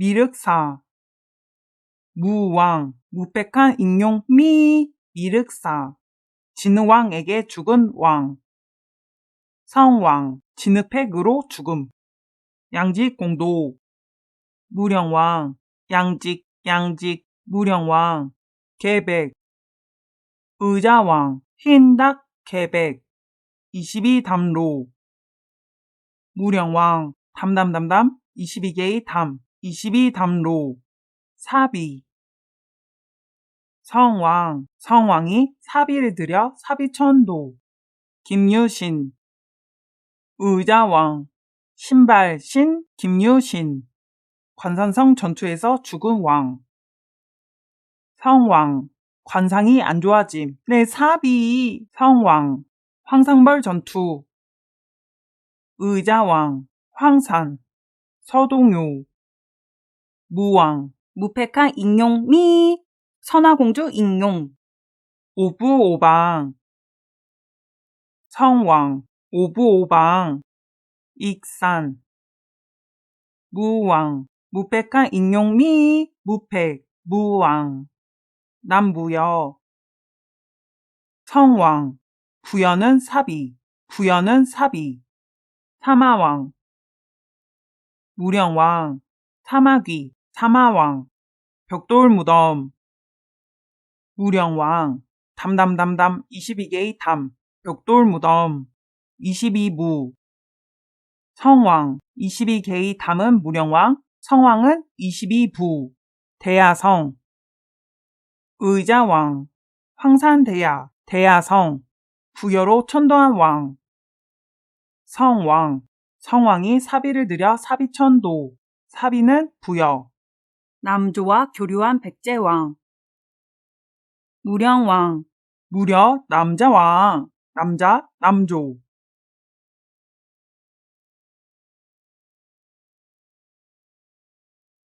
미륵사. 무왕 무백한 익룡 미 미륵사. 진왕에게 죽은 왕. 성왕 진흙팩으로 죽음. 양직공도. 무령왕 양직 양직 무령왕. 계백. 의자왕 흰닭 계백. 22담로. 무령왕 담담담담 22개의 담 22담로. 사비. 성왕. 성왕이 사비를 들여 사비천도. 김유신. 의자왕. 신발신 김유신. 관산성 전투에서 죽은 왕. 성왕. 관상이 안 좋아짐. 내 사비. 성왕. 황상벌 전투. 의자왕. 황산. 서동요 무왕 무패카 익룡 미 선화공주 익룡. 오부오방. 성왕 오부오방. 익산. 무왕 무패카 익룡 미 무패 무왕. 남부여. 성왕 부여는 사비 부여는 사비. 사마왕. 무령왕 사마귀 사마왕 벽돌 무덤 무령왕 담담담담 22개의 담 벽돌 무덤 22무 성왕 22개의 담은 무령왕 성왕은 22부 대야성 의자왕 황산대야 대야성 부여로 천도한 왕 성왕 성왕이 사비를 들여 사비천도 사비는 부여 남조와 교류한 백제왕. 무령왕. 무려 남자왕. 남자 남조